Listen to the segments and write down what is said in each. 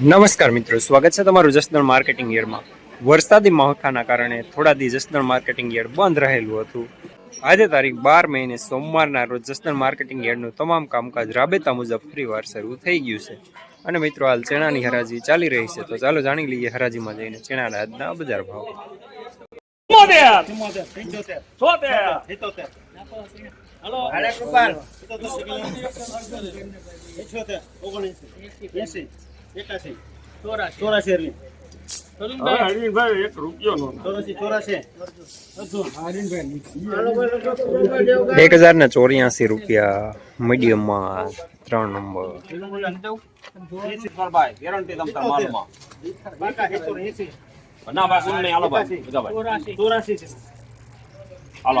નમસ્કાર મિત્રો સ્વાગત છે તમારું જસદણ માર્કેટિંગ યરમાં વરસાદી માવઠાના કારણે થોડા દી જસદણ માર્કેટિંગ યાર્ડ બંધ રહેલું હતું. આજે તારીખ બાર મહિને સોમવારના રોજ જસદણ માર્કેટિંગ યાર્ડનું તમામ કામકાજ રાબેતા મુજબ ફરીવાર શરૂ થઈ ગયું છે. અને મિત્રો હાલ ચણાની હરાજી ચાલી રહી છે તો ચાલો જાણી લઈએ હરાજીમાં જઈને ચણાના આજના બજાર ભાવ. એક હજાર ને ચોર્યાસી રૂપિયા મીડિયમમાં ત્રણ નંબર. ના ભાઈ સુન નહીં હાલો ભાઈ બધા ભાઈ. હાલો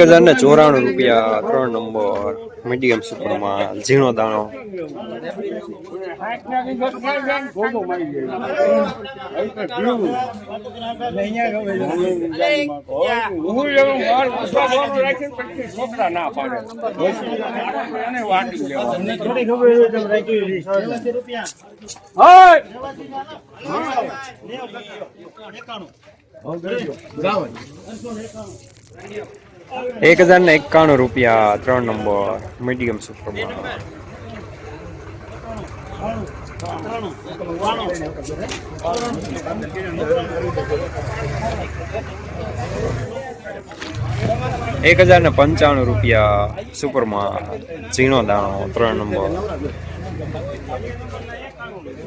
હજાર ને ચોરાણું રૂપિયા ત્રણ નંબર મીડિયમ સુપરમાં ઝીણો દાણો. એક હજાર ને એકાણું રૂપિયા ત્રણ નંબર મીડિયમ સુપરમાં એક હજાર ને પંચાણું રૂપિયા સુપરમાં ઝીણો દાણો ત્રણ નંબર.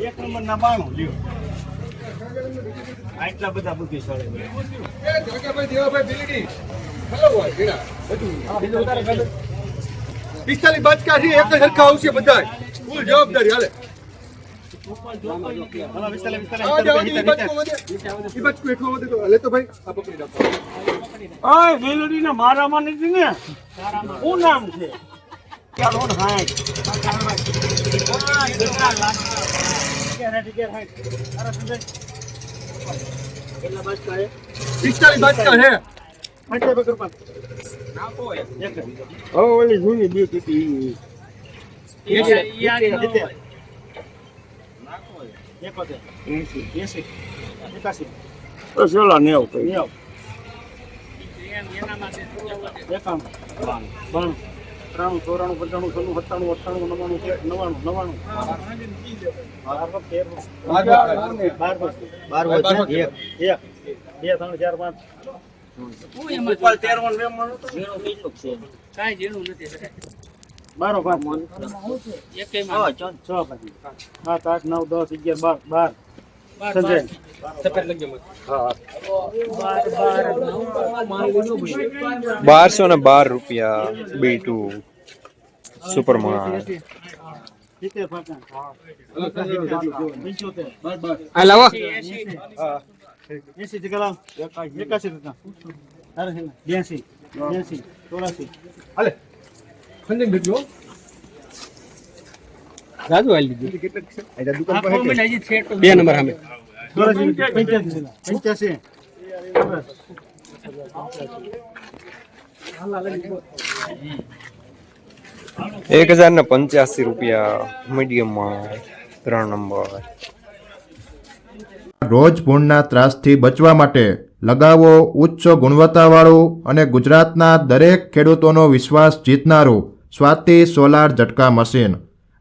એક નંબર ના બાણું આટલા બધા બુદ્ધિશાળી પિસ્તાલીસ બચકા છે એક સરખા આવશે બધા ફૂલ જવાબદારી હાલે મારામાં. નથી ને શું નામ છે ચાલો હાય. બાજકા? પિસ્તાલીસ જ. હવે ઓલી જૂની બે. નેવું. ત્રાણું, ચોરાણું, પંચાણું, છન્નું, સત્તાણું, અઠ્ઠાણું, નવાણું નવાણું નવાણું. બાર નો, તેર નો. બાર બાર. બાર. બાર. એક. એક. બે, ત્રણ, ચાર, પાંચ. બારો છ, છ પછી. સાત, આઠ, નવ, દસ, અગિયાર, બાર, બાર. સંજય. બારસો ને બાર રૂપિયા બી ટુ સુપર માર્ટ. હા. એંસી થી એકાસી રૂપિયા. બ્યાસી, બ્યાસી, ચોરાસી. હાલે ખંજન ભેગો બે નંબર સામે એક હજાર ને પંચ્યાસી રૂપિયા મીડિયમમાં ત્રણ નંબર. રોજ ભૂણના ત્રાસથી બચવા માટે લગાવો ઉચ્ચ ગુણવત્તાવાળું અને ગુજરાતના દરેક ખેડૂતોનો વિશ્વાસ જીતનારું સ્વાતિ સોલાર ઝટકા મશીન.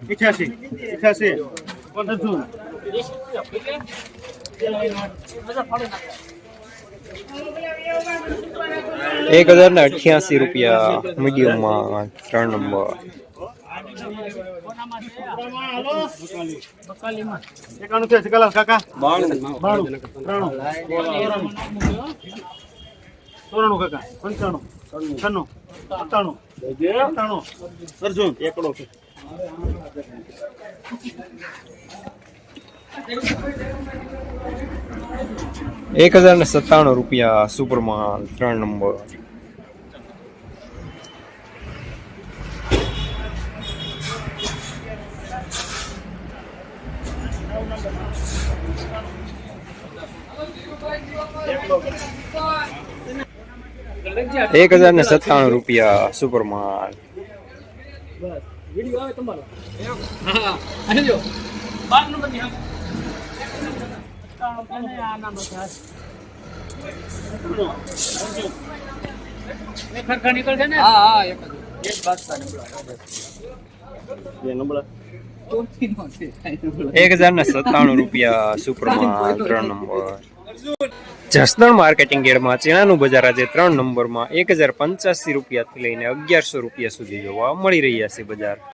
છે, અઠ્યાસી, અઠ્યાસી, એક હજાર ને અઠ્યાસી રૂપિયા મીડિયમમાં ત્રણ નંબર. એકાણું છે સિકાલાલ કાકા? બાણું. ત્રાણું. ચોરાણું કાકા? પંચાણું. છન્નું. સત્તાણું. સત્તાણું. અર્જુન એકડો છે. એક હજાર ને સત્તાણું રૂપિયા સુપરમાલ ત્રણ નંબર એક હજાર ને સત્તાણું રૂપિયા સુપરમાલ બે નંબર. એક હજાર ને સત્તાણું રૂપિયા સુપરમાલ ત્રણ નંબર. જસદણ માર્કેટિંગ યાર્ડમાં ચણાનું બજાર આજે ત્રણ નંબરમાં એક હજાર પંચ્યાસી રૂપિયાથી લઈને અગિયારસો રૂપિયા સુધી જોવા મળી રહ્યા છે બજાર.